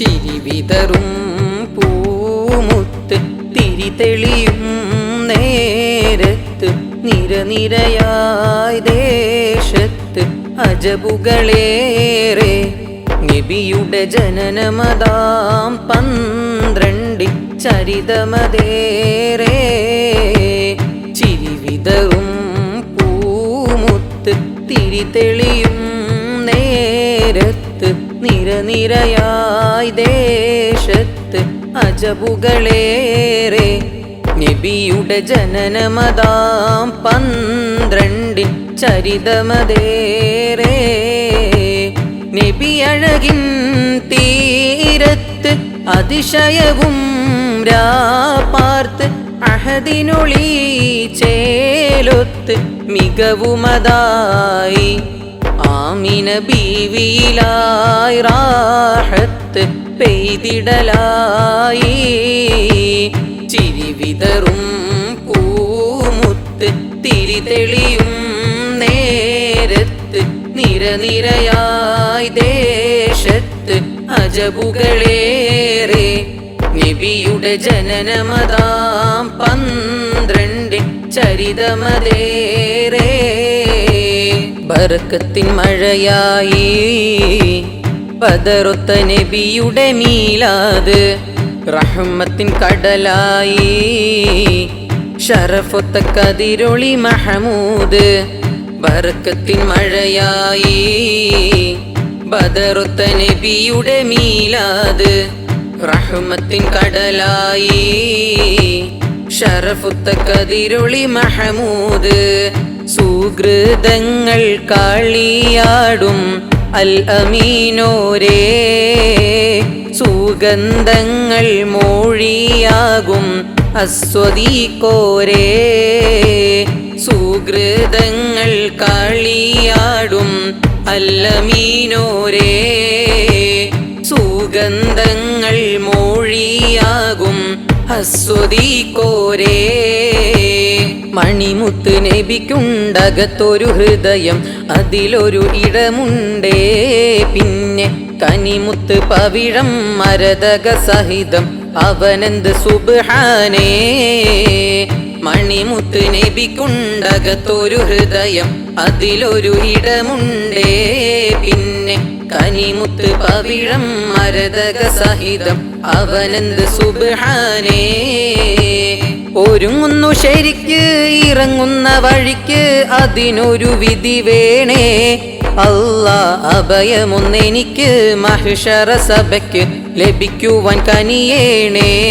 ചിരി വിതറും പൂമുത്ത് തിരി തെളിയും. നേരത്ത് നിരനിരയായി ദേശത്ത് അജബുകളേറെ നബിയുടെ ജനനമതാം പന്ത്രണ്ടി ചരിതമതേറെ. ചിരിവിതറും പൂമുത്ത് തിരി തെളിയും. നേരത്ത് നിരനിരയായി ദേശത്ത് അജബുകളേറെ നബിയുടെ ജനനമതാം പന്ത്രണ്ടിൻ ചരിതമതേറെ. നബി അഴകിൻ തീരത്ത് അതിശയവും രാപ്പാർത്ത് അഹദിനൊളി ചേലൊത്ത് മികവുമതായി ആമിന ബീവിയിലായി റാഹത്ത് പെയ്തിടലായി. ചിരിവിതറും പൂമുത്ത് തിരി തെളിയും നേരത്ത് നിരനിരയായി ദേശത്ത് അജബുകളേറെ. നബിയുടെ ജനനമതാം പന്ത്രണ്ട് ചരിതമതേറെ. ബർക്കത്തിൻ മഴയായി. പതറുത്ത നബിയുടെ മീലാത് റഹ്മത്തിൻ കടലായി. ഷറഫുത്ത കതിരൊളി മഹമൂദ് ബർക്കത്തിൻ മഴയായി. ബദറുത്ത നബിയുടെ മീലാത് റഹ്മത്തിൻ കടലായി. ഷറഫുത്ത കതിരൊളി മഹമൂദ് സുഹൃതങ്ങൾ കാളിയാടും അൽ അമീനോരേ. സുഗന്ധങ്ങൾ മോഴിയാകും അസ്വദീകോരേ സുഹൃതങ്ങൾ കാളിയാടും അല്ലമീനോരേ സുഗന്ധങ്ങൾ മോഴിയാകും ഹസ്വദീകോരേ മണിമുത്ത് നബിക്കുണ്ടകത്തൊരു ഹൃദയം അതിലൊരു ഇടമുണ്ടേ. പിന്നെ കനിമുത്ത് പവിഴം മരതക സഹിതം അവനെന്ത് സുബാനേ മണിമുത്ത് നബിക്കുണ്ടകത്തൊരു ഹൃദയം അതിലൊരു ഇടമുണ്ടേ. പിന്നെ കനിമുത്ത് പവിഴം മരതക സഹിതം അവനെന്ത് സുബ്ഹാനേ. ഒരുങ്ങുന്നു ശരിക്ക് ഇറങ്ങുന്ന വഴിക്ക് അതിനൊരു വിധി വേണേ. അല്ല അഭയമൊന്നെനിക്ക് മഹിഷറ സഭയ്ക്ക് ലഭിക്കുവാൻ കനിയേണേ.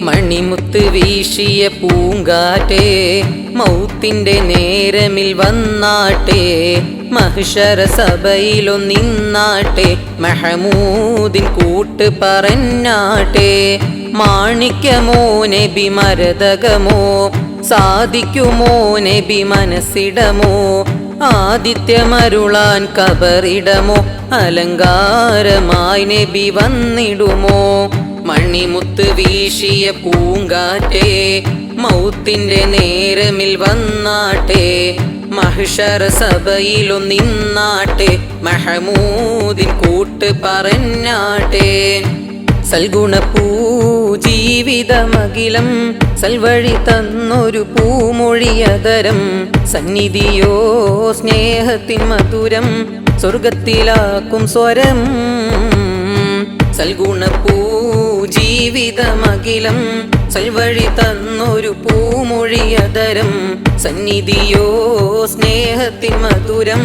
മണിമുത്ത് വീശിയ പൂങ്കാറ്റേ മൗത്തിന്റെ നേരമിൽ വന്നാട്ടെ. മഹിഷറ സഭയിലൊന്നിന്നാട്ടെ മഹമൂദിൻ കൂട്ട് പറഞ്ഞാട്ടെ. മാണിക്യമോ നബി മരതകമോ? സാധിക്കുമോ നബി മനസ്സിടമോ? ആദിത്യമരുളാൻ കബറിടമോ? അലങ്കാരമായി നബി വന്നിടുമോ? മണിമുത്ത് വീശിയ പൂങ്കാറ്റേ മൗത്തിന്റെ നേരമിൽ വന്നാട്ടെ മഹിഷറ സഭയിലൊന്നിന്നാട്ടെ മഹമൂദിൻ കൂട്ട് പറഞ്ഞാട്ടെ. സൽഗുണപ്പൂ ജീവിതമകിലം സൽവഴി തന്നൊരു പൂമൊഴിയതരം സന്നിധിയോ സ്നേഹത്തിൻ മധുരം സ്വർഗത്തിലാക്കും സ്വരം സൽഗുണപ്പൂ ജീവിതമകിലം സൽവഴി തന്നൊരു പൂമൊഴിയതരം സന്നിധിയോ സ്നേഹത്തിൻ മധുരം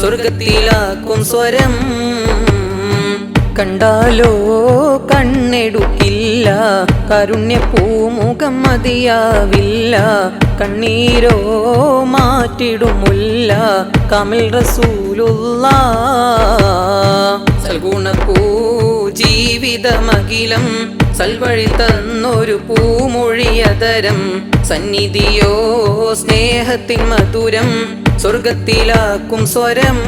സ്വർഗത്തിലാക്കും സ്വരം കണ്ടാലോ? കണ്ണെടുക്കില്ല. കരുണ്യ പൂമുഖം മതിയാവില്ല. കണ്ണീരോ മാറ്റിടുമുല്ല. കമിൽ റസൂലുള്ള സൽഗുണപ്പൂ ജീവിതമകിലം. സൽവഴി തന്നൊരു പൂമൊഴിയതരം. സന്നിധിയോ സ്നേഹത്തിൻ മധുരം. സ്വർഗത്തിലാക്കും സ്വരം.